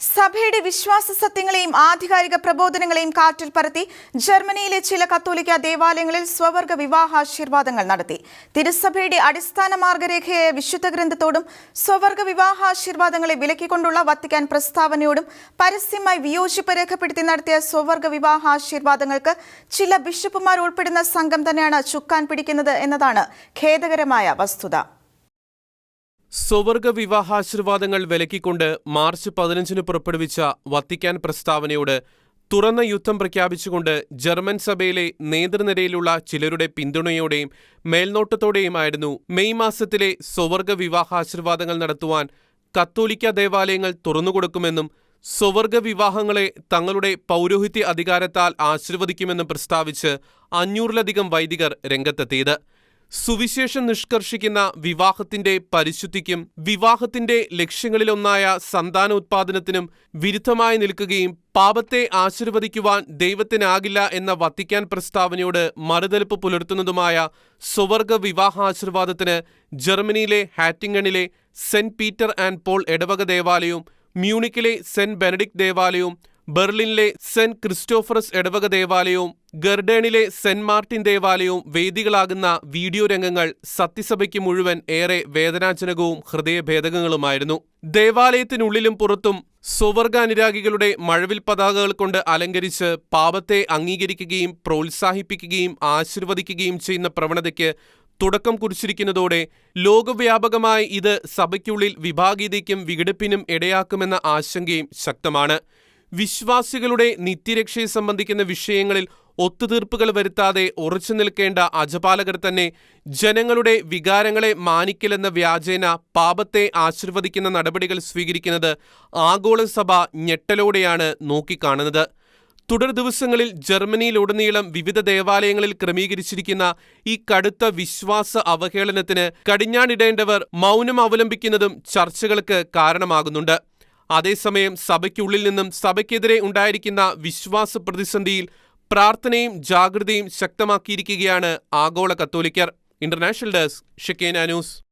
സഭയുടെ വിശ്വാസ സത്യങ്ങളെയും ആധികാരിക പ്രബോധനങ്ങളെയും കാറ്റിൽ പരത്തി ജർമ്മനിയിലെ ചില കത്തോലിക്ക ദേവാലയങ്ങളിൽ സ്വവർഗ വിവാഹാശീർവാദങ്ങൾ നടത്തി. തിരുസഭയുടെ അടിസ്ഥാന മാർഗരേഖയായ വിശുദ്ധ ഗ്രന്ഥത്തോടും സ്വവർഗ വിവാഹാശീർവാദങ്ങളെ വിലക്കിക്കൊണ്ടുള്ള വത്തിക്കാൻ പ്രസ്താവനയോടും പരസ്യമായി വിയോജിപ്പ് രേഖപ്പെടുത്തി നടത്തിയ സ്വവർഗ വിവാഹാശീർവാദങ്ങൾക്ക് ചില ബിഷപ്പുമാർ ഉൾപ്പെടുന്ന സംഘം തന്നെയാണ് ചുക്കാൻ പിടിക്കുന്നത് എന്നതാണ് ഖേദകരമായ വസ്തുത. സ്വവർഗ വിവാഹാശീർവാദങ്ങൾ വിലക്കിക്കൊണ്ട് മാർച്ച് പതിനഞ്ചിന് പുറപ്പെടുവിച്ച വത്തിക്കാൻ പ്രസ്താവനയോട് തുറന്ന യുദ്ധം പ്രഖ്യാപിച്ചുകൊണ്ട് ജർമ്മൻ സഭയിലെ നേതൃനിരയിലുള്ള ചിലരുടെ പിന്തുണയോടെയും മേൽനോട്ടത്തോടെയുമായിരുന്നു മെയ് മാസത്തിലെ സ്വവർഗ വിവാഹാശീർവാദങ്ങൾ നടത്തുവാൻ കത്തോലിക്ക ദേവാലയങ്ങൾ തുറന്നുകൊടുക്കുമെന്നും സ്വവർഗ വിവാഹങ്ങളെ തങ്ങളുടെ പൗരോഹിത്യ അധികാരത്താൽ ആശീർവദിക്കുമെന്നും പ്രസ്താവിച്ച് അഞ്ഞൂറിലധികം വൈദികർ രംഗത്തെത്തിയത്. സുവിശേഷം നിഷ്കർഷിക്കുന്ന വിവാഹത്തിന്റെ പരിശുദ്ധിക്കും വിവാഹത്തിന്റെ ലക്ഷ്യങ്ങളിലൊന്നായ സന്താനോത്പാദനത്തിനും വിരുദ്ധമായി നിൽക്കുകയും പാപത്തെ ആശീർവദിക്കുവാൻ ദൈവത്തിനാകില്ല എന്ന വത്തിക്കാൻ പ്രസ്താവനയോട് മറുതലിപ്പ് പുലർത്തുന്നതുമായ സ്വവർഗ വിവാഹാശീർവാദത്തിന് ജർമ്മനിയിലെ ഹാറ്റിംഗണിലെ സെന്റ് പീറ്റർ ആൻഡ് പോൾ എടവക ദേവാലയവും മ്യൂണിക്കിലെ സെന്റ് ബെനഡിക് ദേവാലയവും ബെർലിനിലെ സെന്റ് ക്രിസ്റ്റോഫറസ് ഇടവക ദേവാലയവും ഗർഡേണിലെ സെന്റ് മാർട്ടിൻ ദേവാലയവും വേദികളാകുന്ന വീഡിയോ രംഗങ്ങൾ സത്യസഭയ്ക്ക് മുഴുവൻ ഏറെ വേദനാജനകവും ഹൃദയഭേദകങ്ങളുമായിരുന്നു. ദേവാലയത്തിനുള്ളിലും പുറത്തും സ്വവർഗാനുരാഗികളുടെ മഴവിൽ പതാകകൾ കൊണ്ട് അലങ്കരിച്ച് പാപത്തെ അംഗീകരിക്കുകയും പ്രോത്സാഹിപ്പിക്കുകയും ആശീർവദിക്കുകയും ചെയ്യുന്ന പ്രവണതയ്ക്ക് തുടക്കം കുറിച്ചിരിക്കുന്നതോടെ ലോകവ്യാപകമായി ഇത് സഭയ്ക്കുള്ളിൽ വിഭാഗീയതയ്ക്കും വിഘടിപ്പിനും ഇടയാക്കുമെന്ന ആശങ്കയും ശക്തമാണ്. വിശ്വാസികളുടെ നിത്യരക്ഷയെ സംബന്ധിക്കുന്ന വിഷയങ്ങളിൽ ഒത്തുതീർപ്പുകൾ വരുത്താതെ ഉറച്ചു നിൽക്കേണ്ട അജപാലകർ തന്നെ ജനങ്ങളുടെ വികാരങ്ങളെ മാനിക്കലെന്ന വ്യാജേന പാപത്തെ ആശീർവദിക്കുന്ന നടപടികൾ സ്വീകരിക്കുന്നത് ആഗോള സഭ ഞെട്ടലോടെയാണ് നോക്കിക്കാണുന്നത്. തുടർ ദിവസങ്ങളിൽ ജർമ്മനിയിലുടനീളം വിവിധ ദേവാലയങ്ങളിൽ ക്രമീകരിച്ചിരിക്കുന്ന ഈ കടുത്ത വിശ്വാസ അവഹേളനത്തിന് കടിഞ്ഞാണിടേണ്ടവർ മൗനം അവലംബിക്കുന്നതും ചർച്ചകൾക്ക് കാരണമാകുന്നുണ്ട്. അതേസമയം സഭയ്ക്കുള്ളിൽ നിന്നും സഭയ്ക്കെതിരെ ഉണ്ടായിരിക്കുന്ന വിശ്വാസ പ്രതിസന്ധിയിൽ പ്രാർത്ഥനയും ജാഗ്രതയും ശക്തമാക്കിയിരിക്കുകയാണ് ആഗോള കത്തോലിക്കർ. International desk Shekinah news.